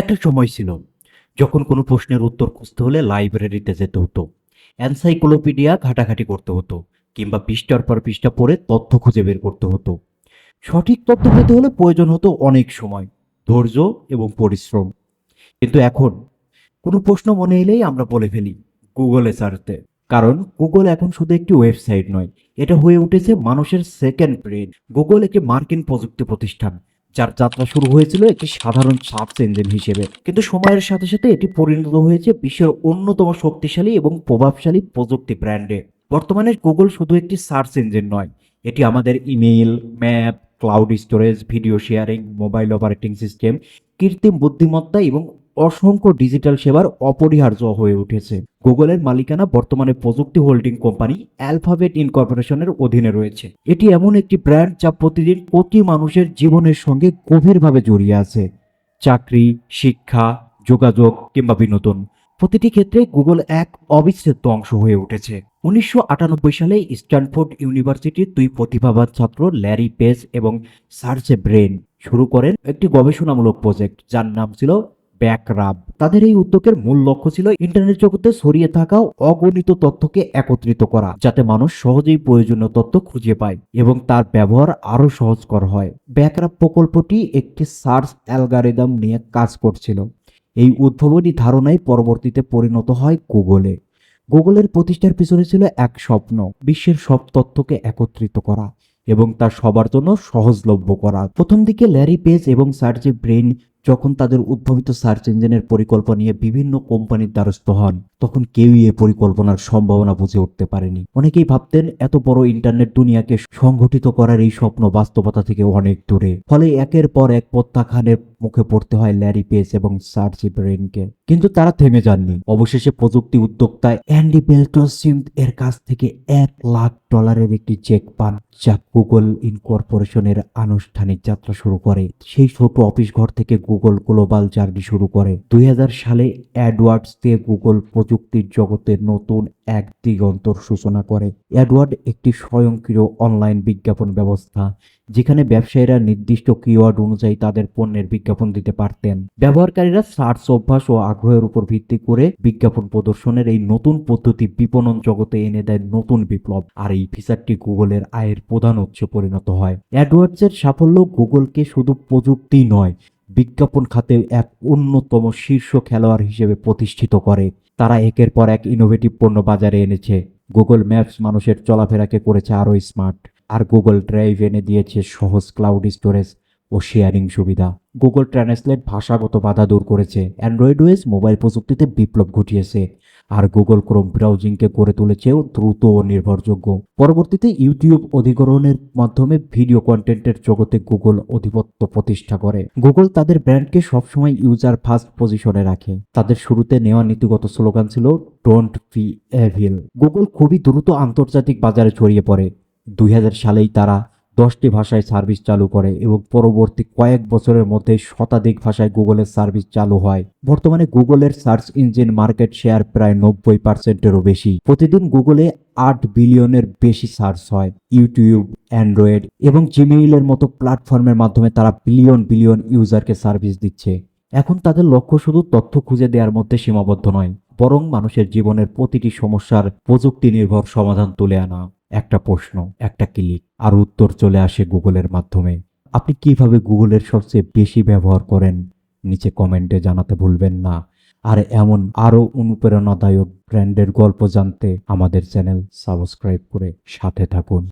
একটা সময় ছিল যখন কোনো প্রশ্নের উত্তর খুঁজতে হলে লাইব্রেরিতে যেতে হতো। এনসাইক্লোপিডিয়া ঘাটাঘাটি করতে হতো কিংবা পৃষ্ঠার পর পৃষ্ঠা পড়ে তথ্য খুঁজে বের করতে হতো। সঠিক তথ্য পেতে হলে প্রয়োজন হতো অনেক সময়, ধৈর্য এবং পরিশ্রম। কিন্তু এখন কোনো প্রশ্ন মনে এলেই আমরা বলে ফেলি গুগলে সার্চতে। কারণ গুগল এখন শুধু একটি ওয়েবসাইট নয়, এটা হয়ে উঠেছে মানুষের সেকেন্ড ব্রেন। গুগল একটি মার্কিন প্রযুক্তি প্রতিষ্ঠান যার যাত্রা শুরু হয়েছিল একটি সাধারণ সার্চ ইঞ্জিন হিসেবে। কিন্তু সময়ের সাথে সাথে এটি পরিণত হয়েছে বিশ্বের অন্যতম শক্তিশালী এবং প্রভাবশালী প্রযুক্তি ব্র্যান্ডে। বর্তমানে গুগল শুধু একটি সার্চ ইঞ্জিন নয়, এটি আমাদের email, map, cloud storage, video sharing, mobile operating system, কৃত্রিম বুদ্ধিমত্তা এবং অসংখ্য ডিজিটাল সেবার অপরিহার্য হয়ে উঠেছে। গুগলের মালিকানা বর্তমানে প্রযুক্তি হোল্ডিং কোম্পানি অ্যালফাবেট ইনকর্পোরেশনের অধীনে রয়েছে। এটি এমন একটি ব্র্যান্ড যা প্রতিদিন প্রতি মানুষের জীবনের সঙ্গে গভীরভাবে জড়িয়ে আছে। চাকরি, শিক্ষা, যোগাযোগ কিংবা বিনোদন। প্রতিটি ক্ষেত্রে গুগল এক অবিচ্ছেদ্য অংশ হয়ে উঠেছে। উনিশশো আটানব্বই সালে স্ট্যানফোর্ড ইউনিভার্সিটির দুই প্রতিভাবান ছাত্র ল্যারি পেজ এবং সার্চে ব্রেন শুরু করেন একটি গবেষণামূলক প্রজেক্ট যার নাম ছিল ব্যাকরাব। তাদের এই উদ্যোগের মূল লক্ষ্য ছিল ইন্টারনেট জগতে ছড়িয়ে থাকা অগণিত তথ্যকে একত্রিত করা, যাতে মানুষ সহজেই প্রয়োজনীয় তথ্য খুঁজে পায় এবং তার ব্যবহার আরও সহজকর হয়। ব্যাকরাব প্রকল্পটি একটি সার্চ অ্যালগারিদম নিয়ে কাজ করছিল। এই উদ্ভাবনী ধারণাই পরবর্তীতে পরিণত হয় গুগলে। গুগলের প্রতিষ্ঠার পিছনে ছিল এক স্বপ্ন, বিশ্বের সব তথ্যকে একত্রিত করা এবং তা সবার জন্য সহজলভ্য করা। প্রথম দিকে ল্যারি পেজ এবং সার্চে ব্রেন যখন তাদের উদ্ভাবিত সার্চ ইঞ্জিনের পরিকল্পনা নিয়ে বিভিন্ন কোম্পানির দ্বারস্থ হন, তখন কেউই এ পরিকল্পনার সম্ভাবনা বুঝে উঠতে পারেনি। অনেকেই ভাবতেন, এত বড় ইন্টারনেট দুনিয়াকে সংগঠিত করার এই স্বপ্ন বাস্তবতা থেকে অনেক দূরে। ফলে একের পর এক প্রত্যাখ্যানের মুখে পড়তে হয় ল্যারি পেজ এবং সার্চ ব্রেনকে কিন্তু তারা থেমে যাননি। অবশেষে প্রযুক্তি উদ্যোক্তা অ্যান্ডি বেলটোসিম এর কাছ থেকে এক লাখ ডলারের একটি চেক পান, যা গুগল ইনকর্পোরেশনের আনুষ্ঠানিক যাত্রা শুরু করে। সেই ছোট অফিস ঘর থেকে গুগল গ্লোবাল জার্নি শুরু করে। দুই হাজার সালে অ্যাডওয়ার্ডস দিয়ে গুগল প্রযুক্তির জগতে নতুন এক দিগন্তর সূচনা করে। অ্যাডওয়ার্ড একটি স্বয়ংক্রিয় অনলাইন বিজ্ঞাপন ব্যবস্থা, যেখানে ব্যবসায়ীরা নির্দিষ্ট কিওয়ার্ড অনুযায়ী তাদের পণ্যের বিজ্ঞাপন দিতে পারতেন। ব্যবহারকারীরা সার্চ অভ্যাস ও আগ্রহের উপর ভিত্তি করে বিজ্ঞাপন প্রদর্শনের এই নতুন পদ্ধতি বিপণন জগতে এনে দেয় নতুন বিপ্লব। আর এই ফিচারটি গুগলের আয়ের প্রধান উৎসে পরিণত হয়। অ্যাডওয়ার্ডসের সাফল্য গুগলকে শুধু প্রযুক্তি নয়, বিজ্ঞাপন খাতে এক অন্যতম শীর্ষ খেলোয়াড় হিসেবে প্রতিষ্ঠিত করে। তারা একের পর এক ইনোভেটিভ পণ্য বাজারে এনেছে। গুগল ম্যাপস মানুষের চলাফেরাকে করেছে আরও স্মার্ট। আর গুগল ড্রাইভ এনে দিয়েছে সহজ ক্লাউড স্টোরেজ। ও শেয়ারিং সুবিধা। গুগল ট্রান্সলেট ভাষাগত বাধা দূর করেছে। অ্যান্ড্রয়েড ওয়েস মোবাইল প্রযুক্তিতে বিপ্লব ঘটিয়েছে। আর গুগল ক্রোম ব্রাউজিংকে করে তুলেছে দ্রুত ও নির্ভরযোগ্য। পরবর্তীতে ইউটিউব অধিগ্রহণের মাধ্যমে ভিডিও কন্টেন্টের জগতে গুগল আধিপত্য প্রতিষ্ঠা করে। গুগল তাদের ব্র্যান্ডকে সবসময় ইউজার ফার্স্ট পজিশনে রাখে। তাদের শুরুতে নেওয়া নীতিগত স্লোগান ছিল ডোন্ট বি এভিল গুগল খুবই দ্রুত আন্তর্জাতিক বাজারে ছড়িয়ে পড়ে। দুই হাজার সালেই তারা দশটি ভাষায় সার্ভিস চালু করে এবং পরবর্তী কয়েক বছরের মধ্যে শতাধিক ভাষায় গুগলের সার্ভিস চালু হয়। বর্তমানে গুগলের সার্চ ইঞ্জিন মার্কেট শেয়ার প্রায় নব্বই পার্সেন্টেরও বেশি। প্রতিদিন গুগলে আট বিলিয়নের বেশি সার্চ হয়। ইউটিউব, অ্যান্ড্রয়েড এবং জিমেইলের মতো প্ল্যাটফর্মের মাধ্যমে তারা বিলিয়ন বিলিয়ন ইউজারকে সার্ভিস দিচ্ছে। এখন তাদের লক্ষ্য শুধু তথ্য খুঁজে দেওয়ার মধ্যে সীমাবদ্ধ নয়, বরং মানুষের জীবনের প্রতিটি সমস্যার প্রযুক্তি নির্ভর সমাধান তুলে আনা। একটা প্রশ্ন, একটা ক্লিক, আর উত্তর চলে আসে গুগলের মাধ্যমে। আপনি কীভাবে গুগলের সবচেয়ে বেশি ব্যবহার করেন, নিচে কমেন্টে জানাতে ভুলবেন না। আর এমন আরও অনুপ্রেরণাদায়ক ব্র্যান্ডের গল্প জানতে আমাদের চ্যানেল সাবস্ক্রাইব করে সাথে থাকুন।